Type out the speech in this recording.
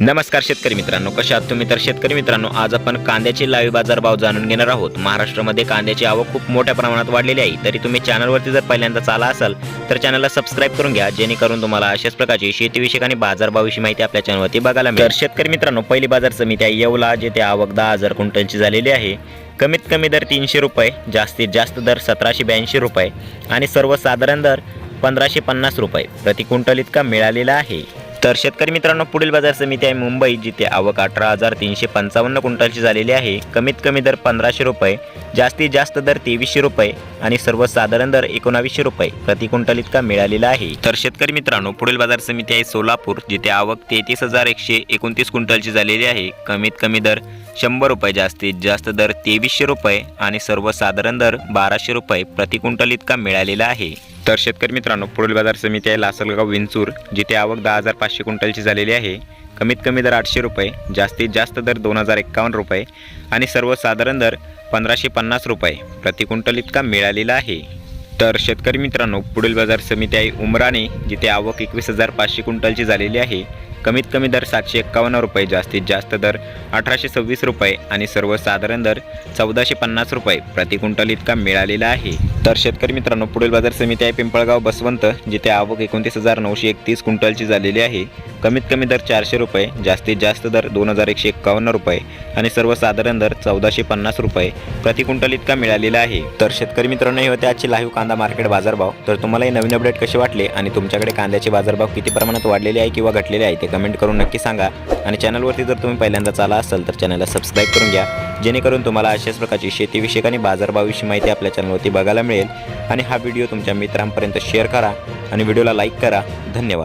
नमस्कार शेतकरी मित्रांनो कशा आहात तुम्ही? तर शेतकरी मित्रांनो आज आपण कांद्याचे लाईव्ह बाजारभाव जाणून घेणार आहोत. महाराष्ट्रामध्ये कांद्याची आवक खूप मोठ्या प्रमाणात वाढलेली आहे. तरी तुम्ही चॅनलवरती जर पहिल्यांदाच आला असाल तर चॅनलला सबस्क्राईब करून घ्या जेणेकरून तुम्हाला अशाच प्रकारची शेतीविषयक आणि बाजारभावाविषयी माहिती आपल्या चॅनलवरती बघायला मिळेल. तर शेतकरी मित्रांनो पहिली बाजार समिती आहे येवला जेथे आवक दहा हजार क्विंटलची झालेली आहे. कमीत कमी दर तीनशे रुपये जास्तीत जास्त दर सतराशे ब्याऐंशी रुपये आणि सर्वसाधारण दर पंधराशे पन्नास रुपये. प्रति क्विंटल इतका मिळालेला आहे. तर शेतकरी मित्रांनो पुढील बाजार समिती आहे मुंबई जिथे आवक अठरा हजार तीनशे पंचावन्न क्विंटलची झालेली आहे. कमीत कमी दर पंधराशे रुपये जास्तीत जास्त दर तेवीसशे रुपये आणि सर्वसाधारण दर एकोणावीसशे रुपये प्रति क्विंटल इतका मिळालेला आहे. तर शेतकरी मित्रांनो पुढील बाजार समिती आहे सोलापूर जिथे आवक तेहतीस हजार एकशे एकोणतीस क्विंटलची झालेली आहे. कमीत कमी दर शंभर रुपये जास्तीत जास्त दर तेवीसशे रुपये आणि सर्वसाधारण दर बाराशे रुपये प्रति क्विंटल इतका मिळालेला आहे. तर शेतकरी मित्रांनो पुढील बाजार समिती आहे लासलगाव विंचूर जिथे आवक दहा हजार पाचशे क्विंटलची झालेली आहे. कमीत कमी दर आठशे रुपये जास्तीत जास्त दर दोन हजार एक्कावन्न रुपये आणि सर्वसाधारण दर पंधराशे पन्नास रुपये प्रति क्विंटल इतका मिळालेला आहे. तर शेतकरी मित्रांनो पुढील बाजार समिती आहे उमराणे जिथे आवक एकवीस हजार पाचशे क्विंटलची झालेली आहे. कमीत कमी दर सातशे एक्कावन्न रुपये जास्तीत जास्त दर अठराशे सव्वीस रुपये आणि सर्वसाधारण दर चौदाशे पन्नास रुपये प्रति क्विंटल इतका मिळालेला आहे. तर शेतकरी मित्रांनो पुढील बाजार समिती आहे पिंपळगाव बसवंत जिथे आवक एकोणतीस हजार नऊशे एकतीस क्विंटलची झालेली आहे. कमीत कमी दर चारशे रुपये जास्तीत जास्त दर दोन हजार एकशे एक्कावन्न रुपये आणि सर्वसाधारण दर चौदाशे पन्नास रुपये प्रति क्विंटल इतका मिळालेला आहे. तर शेतकरी मित्रांनो हे होते आजचे लाईव्ह कांदा मार्केट बाजारभाव. तर तुम्हाला हे नवीन अपडेट कसे वाटले आणि तुमच्याकडे कांद्याचे बाजारभाव किती प्रमाणात वाढलेले आहे किंवा घटलेले आहे ते कमेंट करून नक्की सांगा. आणि चॅनलवरती जर तुम्ही पहिल्यांदाच आला असाल तर चॅनलला सबस्क्राईब करून घ्या. जेणेकरून तुम्हाला अशाच प्रकारची शेतीविषयक आणि बाजारभावाविषयी माहिती आपल्या चॅनलवरती बघायला मिळेल. आणि हा व्हिडिओ तुमच्या मित्रांपर्यंत शेअर करा आणि व्हिडिओला लाईक करा. धन्यवाद.